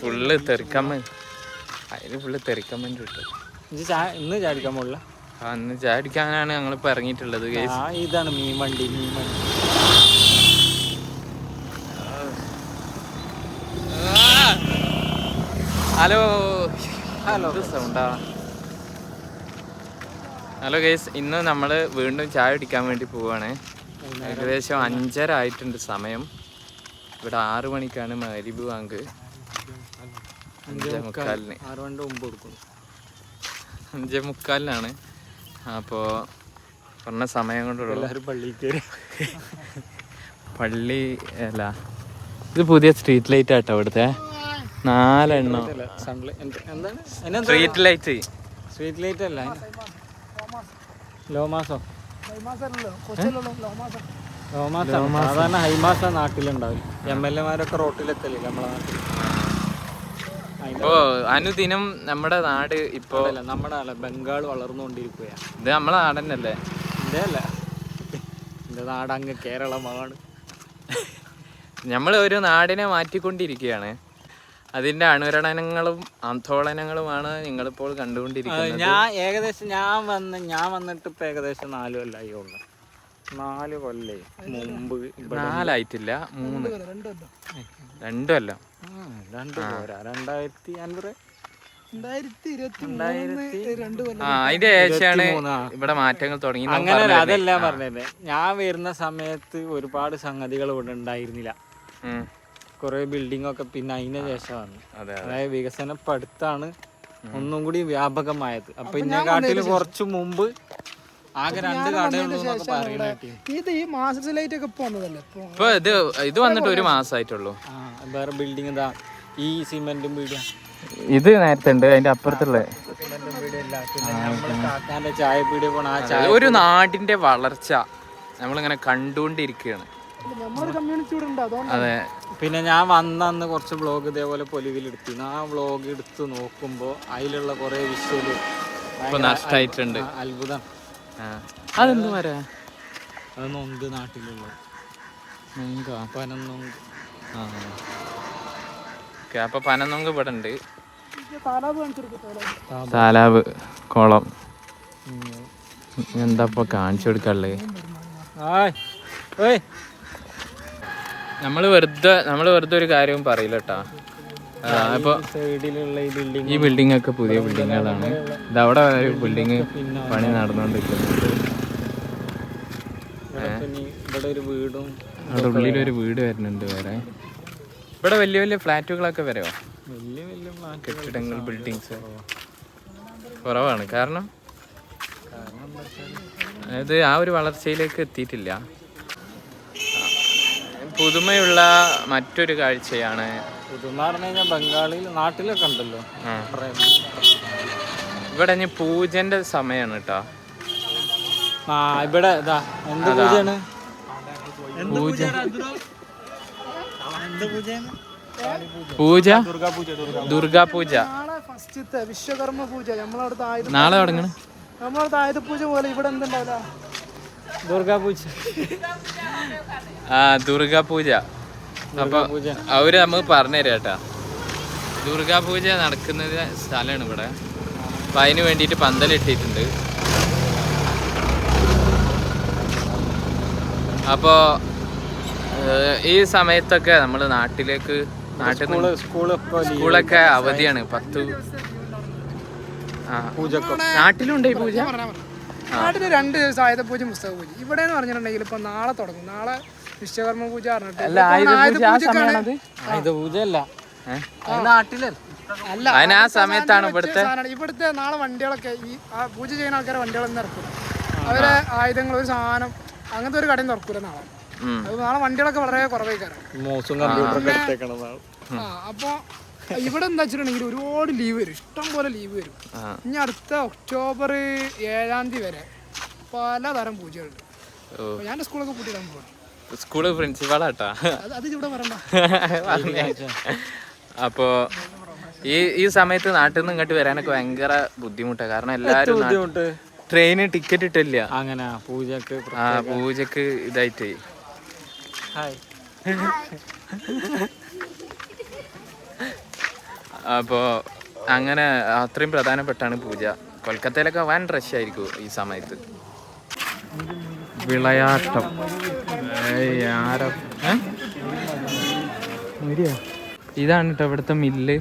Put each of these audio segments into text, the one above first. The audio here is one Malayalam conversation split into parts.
ഫുള്ള് തെറിക്കമ്മ അതിന് ഫുള്ള് തെറിക്കമ്മന്റെ കിട്ടും ഇന്ന് ചാടിക്കാൻ പോകില്ല അന്ന് ചാടിക്കാനാണ് ഞങ്ങളിപ്പോൾ ഇറങ്ങിയിട്ടുള്ളത് ആ ഇതാണ് മീൻ വണ്ടി മീൻ വണ്ടി. ഹലോ. ഹലോ. സൗണ്ടാ ഹലോ ഗേസ് ഇന്ന് നമ്മൾ വീണ്ടും ചായ കുടിക്കാൻ വേണ്ടി പോവാണ്. ഏകദേശം അഞ്ചര ആയിട്ടുണ്ട് സമയം. ഇവിടെ ആറു മണിക്കാണ് മരിബ് വാങ്ക് അഞ്ചേ മുക്കാലിന് ആറ് മണിന്റെ മുമ്പ് കൊടുക്കും അഞ്ചേ മുക്കാലിനാണ് അപ്പോൾ പറഞ്ഞ സമയം കൊണ്ടുള്ള എല്ലാവരും പള്ളിയിൽ കയറി പള്ളി അല്ല ഇത് പുതിയ സ്ട്രീറ്റ് ലൈറ്റ് ആട്ടോ ഇവിടുത്തെ. നാലെണ്ണം? സ്ട്രീറ്റ് ലൈറ്റ് സ്ട്രീറ്റ് ലൈറ്റ് അല്ല ലോമാസോ? ലോമാസോ. സാധാരണ ഹൈമാസ നാട്ടിലുണ്ടാവില്ല. എം എൽ എമാരൊക്കെ റോട്ടിലെത്തല്ലേ നമ്മളെ നാട്ടിൽ ഇപ്പോ അനുദിനം നമ്മുടെ നാട് ഇപ്പോ നമ്മുടെ നാട് ബംഗാൾ വളർന്നുകൊണ്ടിരിക്കുകയാണ് ഇത് നമ്മളെ നാടന്നല്ലേ? എന്റെ അല്ല. എന്റെ നാട് അങ്ങ് കേരളമാണ്. നമ്മൾ ഒരു നാടിനെ മാറ്റിക്കൊണ്ടിരിക്കുകയാണ്. അതിന്റെ അനുരണനങ്ങളും ആന്തോളനങ്ങളുമാണ് നിങ്ങളിപ്പോൾ കണ്ടുകൊണ്ടിരിക്കുന്നത്. ഞാൻ ഏകദേശം ഞാൻ വന്ന് ഞാൻ വന്നിട്ട് ഇപ്പൊ ഏകദേശം നാല് കൊല്ലായി ഉള്ളു. നാല് കൊല്ലേ. മുമ്പ് ഇവിടെ നാലായിട്ടില്ല മൂന്ന്. രണ്ടും അല്ല ആ, രണ്ട് പോരാ. രണ്ടായിരത്തി അൻപത്? അതിന്റെ ശേഷമാണ് ഇവിടെ മാറ്റങ്ങൾ തുടങ്ങി അങ്ങനെ? അതല്ല പറഞ്ഞത്. ഞാൻ വരുന്ന സമയത്ത് ഒരുപാട് സംഗതികൾ ഇവിടെ ഉണ്ടായിരുന്നില്ല. കുറെ ബിൽഡിംഗ് ഒക്കെ പിന്നെ അതിന് ശേഷം വന്നു അതെ അതായത് വികസനം ഇപ്പൊ ഒന്നും കൂടി വ്യാപകമായത്. അപ്പൊ ഇന്നെ കാട്ടിൽ കുറച്ചു മുമ്പ് ആകെ രണ്ട് കടയുള്ളൂ ഇത് ഈ മാസ്റ്റർ ലൈറ്റ് ഒക്കെ ഇപ്പൊ വന്നതല്ലേ? ഇപ്പൊ ഇത് ഇത് വന്നിട്ട് ഒരു മാസമായിട്ടുള്ളൂ ആ വേറെ ബിൽഡിംഗ് എന്താ ഈ സിമെന്റും വീടും. ഇത് നേരത്തെ ഉണ്ട് അതിന്റെ അപ്പുറത്തുള്ള. സിമെന്റും വീടും ഇല്ല. പിന്നെ കാക്കാന്റെ ചായ പീടിയ പോണ ആ ചായ ഒരു നാടിന്റെ വളർച്ച നമ്മളിങ്ങനെ കണ്ടുകൊണ്ടിരിക്കുകയാണ്. നമ്മളൊരു കമ്മ്യൂണിറ്റി ഇവിടെ അതെ. പിന്നെ ഞാൻ വന്നന്ന് കുറച്ച് വ്ളോഗ് ഇതേപോലെ പൊലിവിൽ എടുത്തു ആ വ്ളോഗ് എടുത്ത് നോക്കുമ്പോ അതിലുള്ള കുറെ വിഷ്വൽ നഷ്ടമായിട്ടുണ്ട് നഷ്ടായിട്ടുണ്ട്. അത്ഭുതം. അതെന്ത് മര? അത് നൊന്ത് നാട്ടിലുള്ള. പനന്നൊങ്ക് ഓക്കെ അപ്പൊ പനന്നൊങ്ക് ഇവിടെ ഉണ്ട് താലാബ് കുളം എന്താ ഇപ്പൊ കാണിച്ചു ഓയ് നമ്മൾ വെറുതെ നമ്മൾ വെറുതെ ഒരു കാര്യവും പറയില്ല കേട്ടാ ഈ ബിൽഡിംഗ് ഒക്കെ പുതിയ ബിൽഡിങ്ങുകളാണ് ഇത് അവിടെ ഒരു ബിൽഡിങ് പണി നടന്നുകൊണ്ടിരിക്കുന്നു ഇവിടെ ഒരു വീടും അവിടെ ഉള്ളിലൊരു വീട് വരുന്നുണ്ട് വേറെ. ഇവിടെ വലിയ വലിയ ഫ്ലാറ്റുകളൊക്കെ വരോ വലിയ വലിയ കെട്ടിടങ്ങൾ ബിൽഡിങ്സ് കുറവാണ്. കാരണം? അതായത് ആ ഒരു വളർച്ചയിലേക്ക് എത്തിയിട്ടില്ല. പുതുമയുള്ള മറ്റൊരു കാഴ്ചയാണ് പുതുമ പറഞ്ഞു കഴിഞ്ഞാൽ ബംഗാളിൽ നാട്ടിലൊക്കെ ഉണ്ടല്ലോ. ഇവിടെ ഇനി പൂജന്റെ സമയമാണ് കേട്ടോ ആ ഇവിടെ ഇതാ. എന്ത് പൂജയാണ്? പൂജ. എന്ത് പൂജയാണ്? പൂജ? ദുർഗാ പൂജ ഫസ്റ്റത്തെ വിശ്വകർമ്മ പൂജ. നമ്മളവിടുത്തെ ആയുധ നാളെ തുടങ്ങണം. നമ്മളവിടുത്തെ ആയുധ പൂജ പോലെ ഇവിടെ എന്തുണ്ടാവില്ല ദുർഗാ പൂജ. ആ ദുർഗാ പൂജ. അപ്പൊ അവർ നമുക്ക് പറഞ്ഞുതരാം കേട്ടാ. ദുർഗാ പൂജ നടക്കുന്ന സ്ഥലമാണ് ഇവിടെ. അപ്പൊ അതിന് വേണ്ടിയിട്ട് പന്തലിട്ടിട്ടുണ്ട് അപ്പോ ഏഹ്, ഈ സമയത്തൊക്കെ നമ്മൾ നാട്ടിലേക്ക് നാട്ടിൽ. സ്കൂളൊക്കെ അവധിയാണ്. പത്ത് നാട്ടിലുണ്ട് ഈ പൂജ? നാട്ടിൽ രണ്ട് ദിവസം ആയുധ പൂജ പുസ്തക പൂജ. ഇവിടെ എന്ന് പറഞ്ഞിട്ടുണ്ടെങ്കിൽ ഇപ്പൊ നാളെ തുടങ്ങും. നാളെ വിശ്വകർമ്മ പൂജ പറഞ്ഞിട്ട്. അല്ല ആയുധ പൂജ അല്ല നാട്ടിലല്ല. അല്ല അതിന് ആ സമയത്താണ് ഇവിടുത്തെ. ഇവിടുത്തെ നാളെ വണ്ടികളൊക്കെ ഈ ആ പൂജ ചെയ്യുന്ന ആൾക്കാരെ വണ്ടികളൊന്നും ഇറക്കും അവരെ ആയുധങ്ങൾ ഒരു സാധനം അങ്ങനത്തെ ഒരു കടയും തുറക്കൂല നാളെ. അത് നാളെ വണ്ടികളൊക്കെ വളരെ. ആ അപ്പൊ ഇവിടെ എന്താ വെച്ചിട്ടുണ്ടെങ്കിൽ ഒരുപാട് ലീവ് വരും. ഇഷ്ടം പോലെ ലീവ് വരും. ഇനി അടുത്ത ഒക്ടോബർ ഏഴാം തീയതി വരെ പലതരം പൂജകളുണ്ട്. ഞാൻ സ്കൂളൊക്കെ പൂട്ടിയിടാൻ പോകണം സ്കൂൾ പ്രിൻസിപ്പാളാട്ടാ. അപ്പോ ഈ ഈ സമയത്ത് നാട്ടിൽ നിന്ന് ഇങ്ങോട്ട് വരാനൊക്കെ ഭയങ്കര ബുദ്ധിമുട്ടാണ് കാരണം എല്ലാരും ബുദ്ധിമുട്ട്? ട്രെയിന് ടിക്കറ്റ് ഇട്ടില്ല. അങ്ങനെ പൂജക്ക് ആ പൂജക്ക് ഇതായിട്ട്. അപ്പോ അങ്ങനെ അത്രയും പ്രധാനപ്പെട്ടാണ് പൂജ. കൊൽക്കത്തയിലൊക്കെ വൻ റഷ് ആയിരിക്കും ഈ സമയത്ത്. വിളയാട്ടം? ഇതാണ് കേട്ടോ ഇവിടുത്തെ മില്ല്.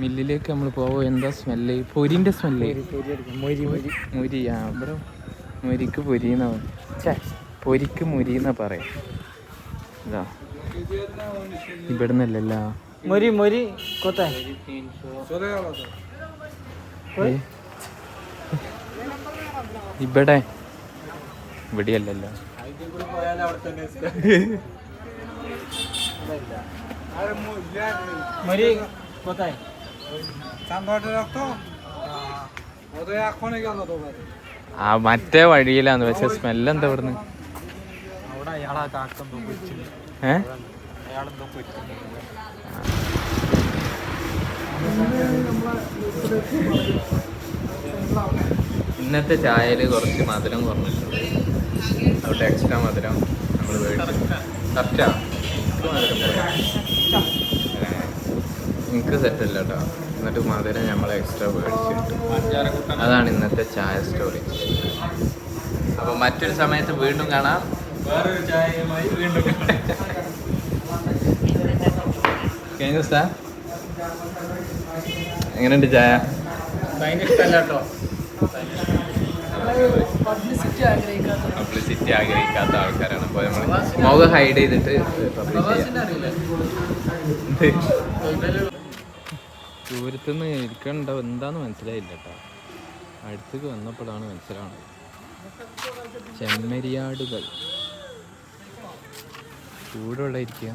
മില്ലിലേക്ക് നമ്മൾ പോവോ? എന്താ സ്മെല്ല്? പൊരിന്റെ സ്മെല്ല്. മൊരി മൊരി. മുരി ആ ഇവിടെ മുരിക്ക് പൊരിന്ന ഛേ. പൊരിക്ക് മുരിന്ന പറയാം. ഇതാ. ഇവിടുന്നല്ലല്ലോ. മൊരി മൊരി. കൊത്തേ. ഏ? ഇവിടെ. ഇവിടെയല്ലല്ലോ. മൊരി കൊത്തേ ആ മറ്റേ വഴിയിലാന്ന് പക്ഷെ സ്മെല്ല് എന്താ ഇവിടുന്ന്? അവിടെ ഇന്നത്തെ ചായയിൽ കുറച്ച് മധുരം കുറഞ്ഞിട്ടുണ്ട്. അവിടെ എക്സ്ട്രാ മധുരം നമ്മൾ മേടിച്ചു. കറക്റ്റാ എനിക്ക് സെറ്റല്ല കേട്ടോ എന്നിട്ട് മധുരം നമ്മൾ എക്സ്ട്രാ മേടിച്ചിട്ടു അതാണ് ഇന്നത്തെ ചായ സ്റ്റോറി അപ്പോൾ മറ്റൊരു സമയത്ത് വീണ്ടും കാണാം. വേറൊരു ചായയുമായി വീണ്ടും കഴിഞ്ഞ സാർ എങ്ങനെയുണ്ട് ചായ? ഭയങ്കര ഇഷ്ടമല്ല കേട്ടോ പബ്ലിസിറ്റി ആഗ്രഹിക്കാത്ത ആൾക്കാരാണ്. അപ്പോൾ നമ്മൾ മുഖം ഹൈഡ് ചെയ്തിട്ട് ദൂരത്തുനിന്ന് ഇരിക്കണ്ടോ എന്താന്ന് മനസ്സിലായില്ല കേട്ടോ. അടുത്തേക്ക് വന്നപ്പോഴാണ് മനസ്സിലാവുന്നത് ചെമ്മരിയാടുകൾ. ചൂടുള്ള ഇരിക്കുക